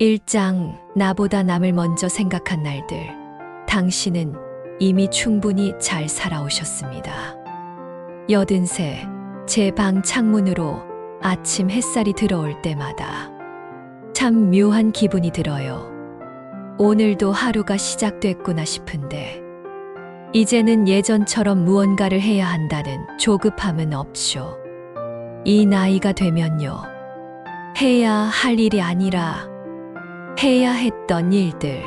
1장 나보다 남을 먼저 생각한 날들. 당신은 이미 충분히 잘 살아오셨습니다. 여든새 제 방 창문으로 아침 햇살이 들어올 때마다 참 묘한 기분이 들어요. 오늘도 하루가 시작됐구나 싶은데 이제는 예전처럼 무언가를 해야 한다는 조급함은 없죠. 이 나이가 되면요. 해야 할 일이 아니라 해야 했던 일들.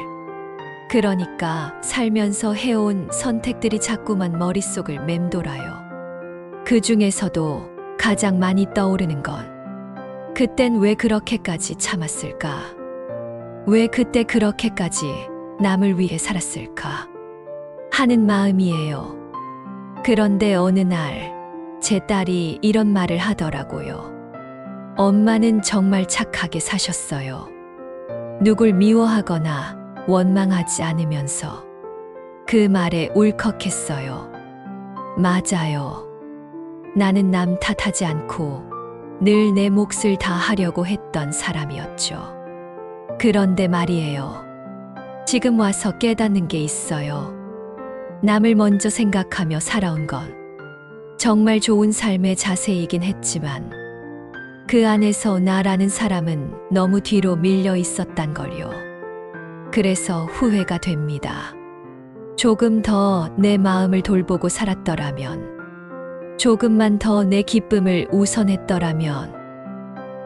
그러니까 살면서 해온 선택들이 자꾸만 머릿속을 맴돌아요. 그 중에서도 가장 많이 떠오르는 건 그땐 왜 그렇게까지 참았을까? 왜 그때 그렇게까지 남을 위해 살았을까? 하는 마음이에요. 그런데 어느 날 제 딸이 이런 말을 하더라고요. 엄마는 정말 착하게 사셨어요. 누굴 미워하거나 원망하지 않으면서 그 말에 울컥했어요. 맞아요. 나는 남 탓하지 않고 늘 내 몫을 다 하려고 했던 사람이었죠. 그런데 말이에요. 지금 와서 깨닫는 게 있어요. 남을 먼저 생각하며 살아온 건 정말 좋은 삶의 자세이긴 했지만 그 안에서 나라는 사람은 너무 뒤로 밀려 있었단 걸요. 그래서 후회가 됩니다. 조금 더 내 마음을 돌보고 살았더라면, 조금만 더 내 기쁨을 우선했더라면,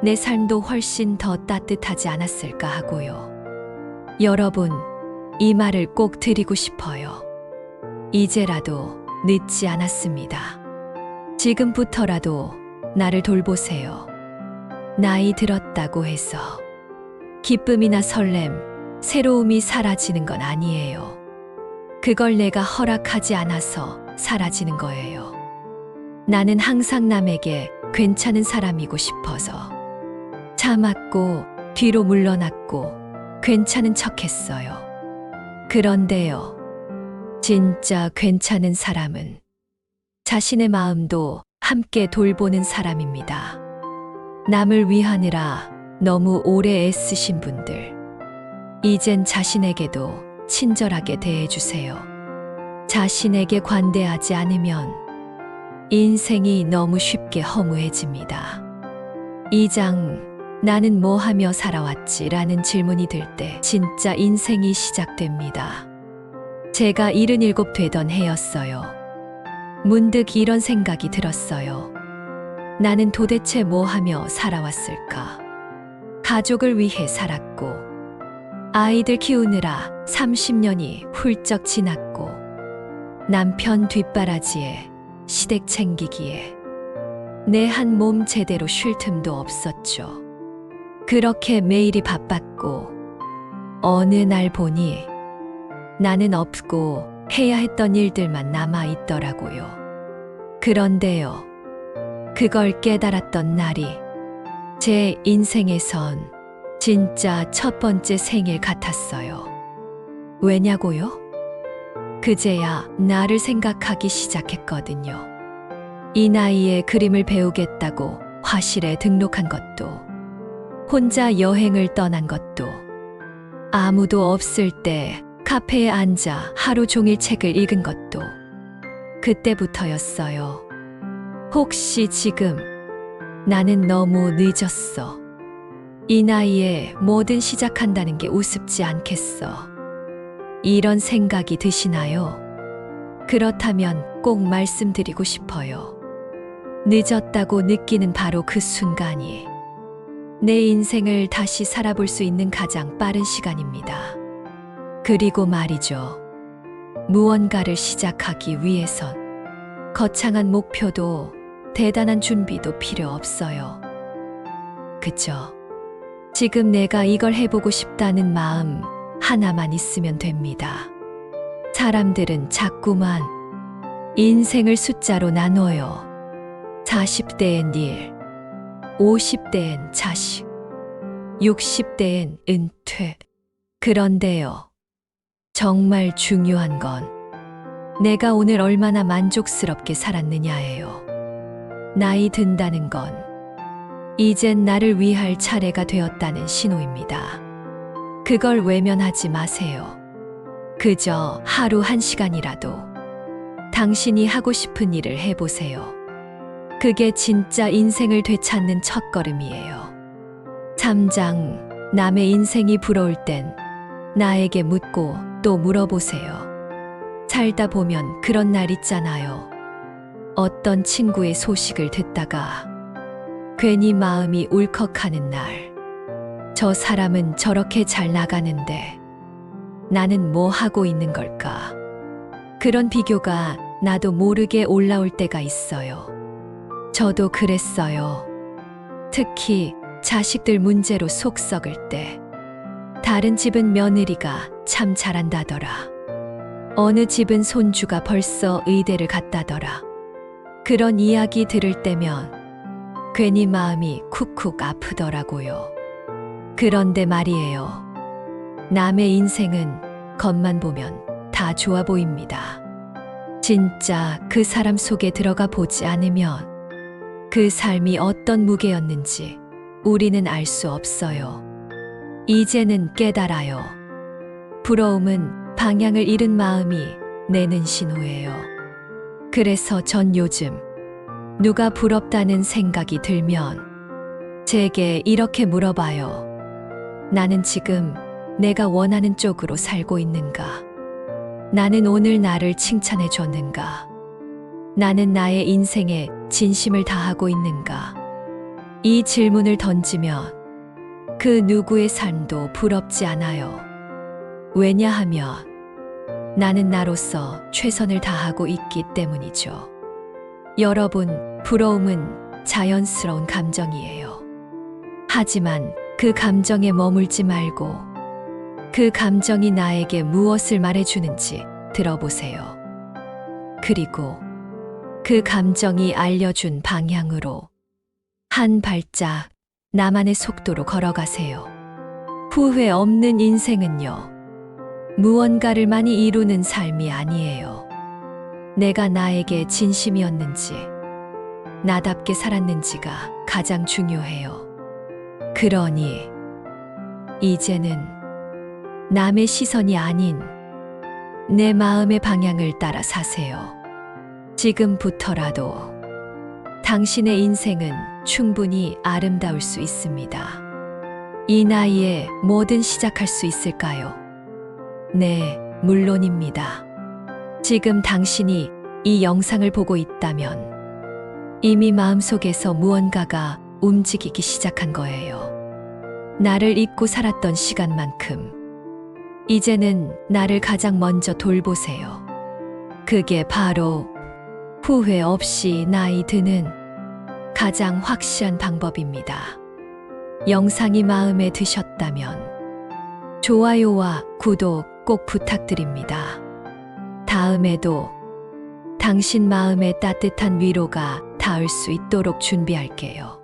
내 삶도 훨씬 더 따뜻하지 않았을까 하고요. 여러분, 이 말을 꼭 드리고 싶어요. 이제라도 늦지 않았습니다. 지금부터라도 나를 돌보세요. 나이 들었다고 해서 기쁨이나 설렘, 새로움이 사라지는 건 아니에요. 그걸 내가 허락하지 않아서 사라지는 거예요. 나는 항상 남에게 괜찮은 사람이고 싶어서 참았고 뒤로 물러났고 괜찮은 척 했어요. 그런데요. 진짜 괜찮은 사람은 자신의 마음도 함께 돌보는 사람입니다. 남을 위하느라 너무 오래 애쓰신 분들. 이젠 자신에게도 친절하게 대해주세요. 자신에게 관대하지 않으면 인생이 너무 쉽게 허무해집니다. 2장 나는 뭐 하며 살아왔지? 라는 질문이 들 때 진짜 인생이 시작됩니다. 제가 77 되던 해였어요. 문득 이런 생각이 들었어요. 나는 도대체 뭐 하며 살아왔을까? 가족을 위해 살았고, 아이들 키우느라 30년이 훌쩍 지났고, 남편 뒷바라지에 시댁 챙기기에 내 한 몸 제대로 쉴 틈도 없었죠. 그렇게 매일이 바빴고, 어느 날 보니 나는 없고 해야 했던 일들만 남아 있더라고요. 그런데요. 그걸 깨달았던 날이 제 인생에선 진짜 첫 번째 생일 같았어요. 왜냐고요? 그제야 나를 생각하기 시작했거든요. 이 나이에 그림을 배우겠다고 화실에 등록한 것도, 혼자 여행을 떠난 것도, 아무도 없을 때 카페에 앉아 하루 종일 책을 읽은 것도 그때부터였어요. 혹시 지금 나는 너무 늦었어. 이 나이에 뭐든 시작한다는 게 우습지 않겠어. 이런 생각이 드시나요? 그렇다면 꼭 말씀드리고 싶어요. 늦었다고 느끼는 바로 그 순간이 내 인생을 다시 살아볼 수 있는 가장 빠른 시간입니다. 그리고 말이죠. 무언가를 시작하기 위해선 거창한 목표도 대단한 준비도 필요 없어요. 그죠? 지금 내가 이걸 해보고 싶다는 마음 하나만 있으면 됩니다. 사람들은 자꾸만 인생을 숫자로 나눠요. 40대엔 일, 50대엔 자식, 60대엔 은퇴. 그런데요. 정말 중요한 건 내가 오늘 얼마나 만족스럽게 살았느냐예요. 나이 든다는 건 이젠 나를 위할 차례가 되었다는 신호입니다. 그걸 외면하지 마세요. 그저 하루 한 시간이라도 당신이 하고 싶은 일을 해보세요. 그게 진짜 인생을 되찾는 첫걸음이에요. 3장 남의 인생이 부러울 땐 나에게 묻고 또 물어보세요. 살다 보면 그런 날 있잖아요. 어떤 친구의 소식을 듣다가 괜히 마음이 울컥하는 날. 저 사람은 저렇게 잘 나가는데 나는 뭐 하고 있는 걸까? 그런 비교가 나도 모르게 올라올 때가 있어요. 저도 그랬어요. 특히 자식들 문제로 속 썩을 때. 다른 집은 며느리가 참 잘한다더라. 어느 집은 손주가 벌써 의대를 갔다더라. 그런 이야기 들을 때면 괜히 마음이 쿡쿡 아프더라고요. 그런데 말이에요. 남의 인생은 겉만 보면 다 좋아 보입니다. 진짜 그 사람 속에 들어가 보지 않으면 그 삶이 어떤 무게였는지 우리는 알 수 없어요. 이제는 깨달아요. 부러움은 방향을 잃은 마음이 내는 신호예요. 그래서 전 요즘 누가 부럽다는 생각이 들면 제게 이렇게 물어봐요. 나는 지금 내가 원하는 쪽으로 살고 있는가? 나는 오늘 나를 칭찬해 줬는가? 나는 나의 인생에 진심을 다하고 있는가? 이 질문을 던지면 그 누구의 삶도 부럽지 않아요. 왜냐하면 나는 나로서 최선을 다하고 있기 때문이죠. 여러분, 부러움은 자연스러운 감정이에요. 하지만 그 감정에 머물지 말고 그 감정이 나에게 무엇을 말해주는지 들어보세요. 그리고 그 감정이 알려준 방향으로 한 발짝 나만의 속도로 걸어가세요. 후회 없는 인생은요, 무언가를 많이 이루는 삶이 아니에요. 내가 나에게 진심이었는지, 나답게 살았는지가 가장 중요해요. 그러니, 이제는 남의 시선이 아닌 내 마음의 방향을 따라 사세요. 지금부터라도 당신의 인생은 충분히 아름다울 수 있습니다. 이 나이에 뭐든 시작할 수 있을까요? 네, 물론입니다. 지금 당신이 이 영상을 보고 있다면 이미 마음속에서 무언가가 움직이기 시작한 거예요. 나를 잊고 살았던 시간만큼 이제는 나를 가장 먼저 돌보세요. 그게 바로 후회 없이 나이 드는 가장 확실한 방법입니다. 영상이 마음에 드셨다면 좋아요와 구독 꼭 부탁드립니다. 다음에도 당신 마음에 따뜻한 위로가 닿을 수 있도록 준비할게요.